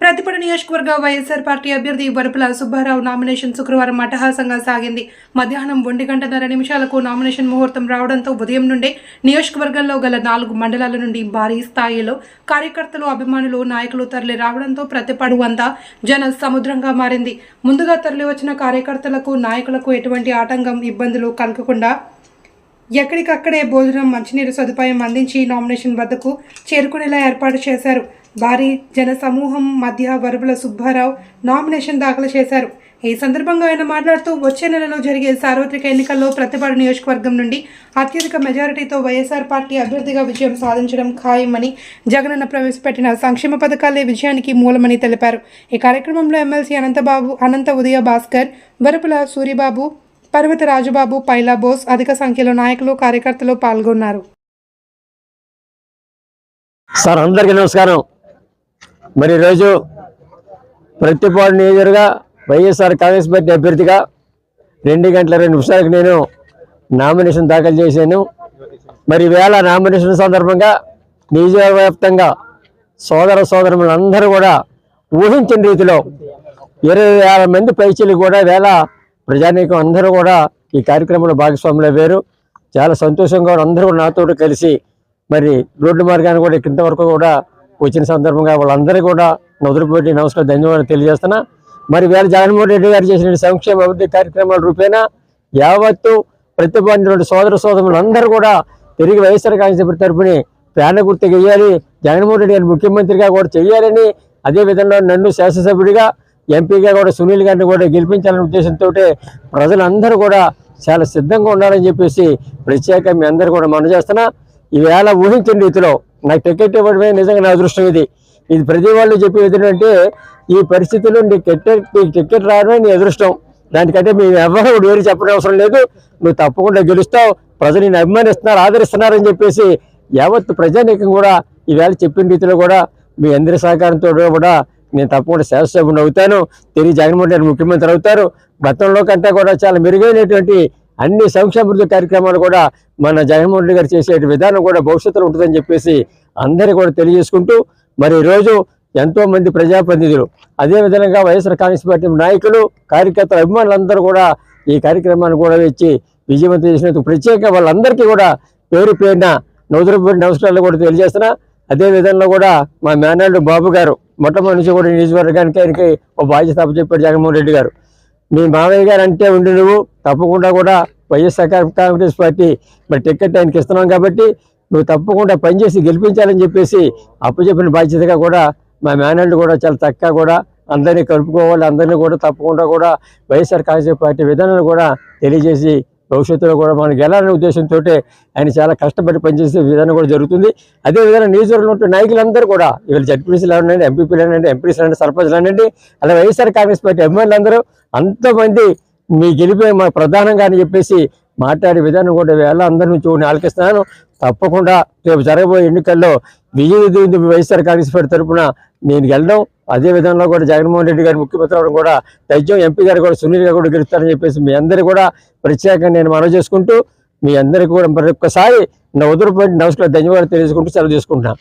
ప్రతిపడ నియోజకవర్గ వైఎస్ఆర్ పార్టీ అభ్యర్థి వరపుల సుబ్బారావు నామినేషన్ శుక్రవారం అట్టహాసంగా సాగింది. మధ్యాహ్నం ఒంటి గంటన్నర నిమిషాలకు నామినేషన్ ముహూర్తం రావడంతో ఉదయం నుండే నియోజకవర్గంలో గల నాలుగు మండలాల నుండి భారీ స్థాయిలో కార్యకర్తలు అభిమానులు నాయకులు తరలి రావడంతో ప్రతిపడు అంతా జన సముద్రంగా మారింది. ముందుగా తరలి వచ్చిన కార్యకర్తలకు నాయకులకు ఎటువంటి ఆటంకం ఇబ్బందులు కలగకుండా ఎక్కడికక్కడే భోజనం మంచినీరు సదుపాయం అందించి నామినేషన్ వద్దకు చేరుకునేలా ఏర్పాటు చేశారు. భారీ జన సమూహం మధ్య వరుపుల సుబ్బారావు నామినేషన్ దాఖలు చేశారు. ఈ సందర్భంగా ఆయన మాట్లాడుతూ వచ్చే నెలలో జరిగే సార్వత్రిక ఎన్నికల్లో ప్రతిపాడు నియోజకవర్గం నుండి అత్యధిక మెజారిటీతో వైఎస్ఆర్ పార్టీ అభ్యర్థిగా విజయం సాధించడం ఖాయమని జగనన్న ప్రవేశపెట్టిన సంక్షేమ పథకాలే విజయానికి మూలమని తెలిపారు. ఈ కార్యక్రమంలో ఎమ్మెల్సీ అనంతబాబు అనంత ఉదయ భాస్కర్ వరపుల సూరిబాబు పర్వత రాజుబాబు పైలా బోస్ అధిక సంఖ్యలో నాయకులు కార్యకర్తలు పాల్గొన్నారు. సార్ అందరికీ నమస్కారం. మరి ఈరోజు ప్రతిపాడు నియోజకవర్గ వైఎస్ఆర్ కాంగ్రెస్ పార్టీ అభ్యర్థిగా రెండు గంటల రెండు నిమిషాలకు నేను నామినేషన్ దాఖలు చేశాను. మరి వేళ నామినేషన్ సందర్భంగా నియోజకవర్గ వ్యాప్తంగా సోదర సోదరులందరూ కూడా ఊహించిన రీతిలో ఇరవై వేల మంది పైచీలు కూడా వేళ ప్రజానీకం అందరూ కూడా ఈ కార్యక్రమంలో భాగస్వాములు వేరు. చాలా సంతోషంగా అందరూ నాతో కలిసి మరి రోడ్డు మార్గాన్ని కూడా ఇంతవరకు కూడా వచ్చిన సందర్భంగా వాళ్ళందరూ కూడా నదులుపెట్టి నమస్కారం ధన్యవాదాలు తెలియజేస్తున్నా. మరి వేళ జగన్మోహన్ రెడ్డి గారు చేసిన సంక్షేమ అభివృద్ధి కార్యక్రమాల రూపేణా యావత్తు ప్రతిపాదించిన సోదర సోదరులు అందరూ కూడా తిరిగి వైఎస్ఆర్ కాంగ్రెస్ పార్టీ తరపుని ప్రేరణ గుర్తు చేయాలి జగన్మోహన్ రెడ్డి గారిని ముఖ్యమంత్రిగా కూడా చేయాలని అదే విధంగా నన్ను శాసనసభ్యుడిగా ఎంపీగా కూడా సునీల్ గారిని కూడా గెలిపించాలనే ఉద్దేశంతో ప్రజలందరూ కూడా చాలా సిద్ధంగా ఉండాలని చెప్పేసి ప్రత్యేక మీ అందరూ కూడా మనం చేస్తున్నా. ఈవేళ ఊహించిన రీతిలో నాకు టికెట్ ఇవ్వడమే నిజంగా నా అదృష్టం ఇది. ఇది ప్రతి వాళ్ళు చెప్పి ఏంటంటే ఈ పరిస్థితుల్లో నీ టికెట్ నీకు టికెట్ రావడమే నీ అదృష్టం. దానికంటే మేము ఎవరు కూడా వేరు చెప్పడం అవసరం లేదు. నువ్వు తప్పకుండా గెలుస్తావు. ప్రజలు నేను అభిమానిస్తున్నారు ఆదరిస్తున్నారని చెప్పేసి యావత్ ప్రజానీకం కూడా ఈవేళ చెప్పిన రీతిలో కూడా మీ అందరి సహకారంతో కూడా నేను తప్పకుండా శాసనసభ్యుని అవుతాను తిరిగి జగన్మోహన్ రెడ్డి ముఖ్యమంత్రి అవుతారు. గతంలో కంటే కూడా చాలా మెరుగైనటువంటి అన్ని సంక్షేమాభివృద్ధి కార్యక్రమాలు కూడా మన జగన్మోహన్ రెడ్డి గారు చేసే విధానం కూడా భవిష్యత్తులో ఉంటుందని చెప్పేసి అందరికీ కూడా తెలియజేసుకుంటూ మరి ఈరోజు ఎంతో మంది ప్రజాప్రతినిధులు అదే విధంగా వైఎస్ఆర్ కాంగ్రెస్ పార్టీ నాయకులు కార్యకర్తలు అభిమానులందరూ కూడా ఈ కార్యక్రమాన్ని కూడా ఇచ్చి విజయవంతం చేసినందుకు ప్రత్యేకంగా వాళ్ళందరికీ కూడా పేరు పేరున నూతనపూడి నమస్కారాలు కూడా తెలియజేస్తున్నా. అదే విధంగా కూడా మా మేనాడు బాబు గారు మొట్టమొదటి నుంచి కూడా నియోజకవర్గానికి ఆయనకి ఒక బాధ్యత చెప్పాడు జగన్మోహన్ రెడ్డి గారు. మీ మామయ్య గారు అంటే ఉండి నువ్వు తప్పకుండా కూడా వైఎస్ఆర్ కాంగ్రెస్ పార్టీ మరి టికెట్ ఆయనకి ఇస్తున్నాం కాబట్టి నువ్వు తప్పకుండా పనిచేసి గెలిపించాలని చెప్పేసి అప్పచెప్పిన బాధ్యతగా కూడా మా మేనల్ని కూడా చాలా చక్కగా కూడా అందరినీ కలుపుకోవాలి అందరినీ కూడా తప్పకుండా కూడా వైఎస్ఆర్ కాంగ్రెస్ పార్టీ విధానాలు కూడా తెలియజేసి భవిష్యత్తులో కూడా మనం గెలాలనే ఉద్దేశంతో ఆయన చాలా కష్టపడి పనిచేసే విధానం కూడా జరుగుతుంది. అదేవిధంగా నియోజకవర్గంలో ఉంటే నాయకులందరూ కూడా వీళ్ళు జడ్పీసీలు అనండి ఎంపీపీలు అనండి ఎంపీసీలు అనండి సర్పంచ్లు అనండి అలా వైఎస్ఆర్ కాంగ్రెస్ పార్టీ అభిమానులందరూ అంతమంది మీ గెలిపే మా ప్రధానంగా అని చెప్పేసి మాట్లాడే విధానం కూడా వేళ అందరి నుంచి ఆలకిస్తున్నాను. తప్పకుండా రేపు జరగబోయే ఎన్నికల్లో విజయ వైఎస్ఆర్ కాంగ్రెస్ పార్టీ తరఫున నేను గెలడం అదే విధంగా కూడా జగన్మోహన్ రెడ్డి గారు ముఖ్యమంత్రి అవడం కూడా తజ్జం ఎంపీ గారు కూడా సునీల్ గారు కూడా గెలుస్తారని చెప్పేసి మీ అందరూ కూడా ప్రత్యేకంగా నేను మనవి చేసుకుంటూ మీ అందరికీ కూడా మరొకసారి నా ఉదరపడి నమస్కారం ధన్యవాదాలు తెలియజేసుకుంటూ సెలవు తీసుకుంటున్నాను.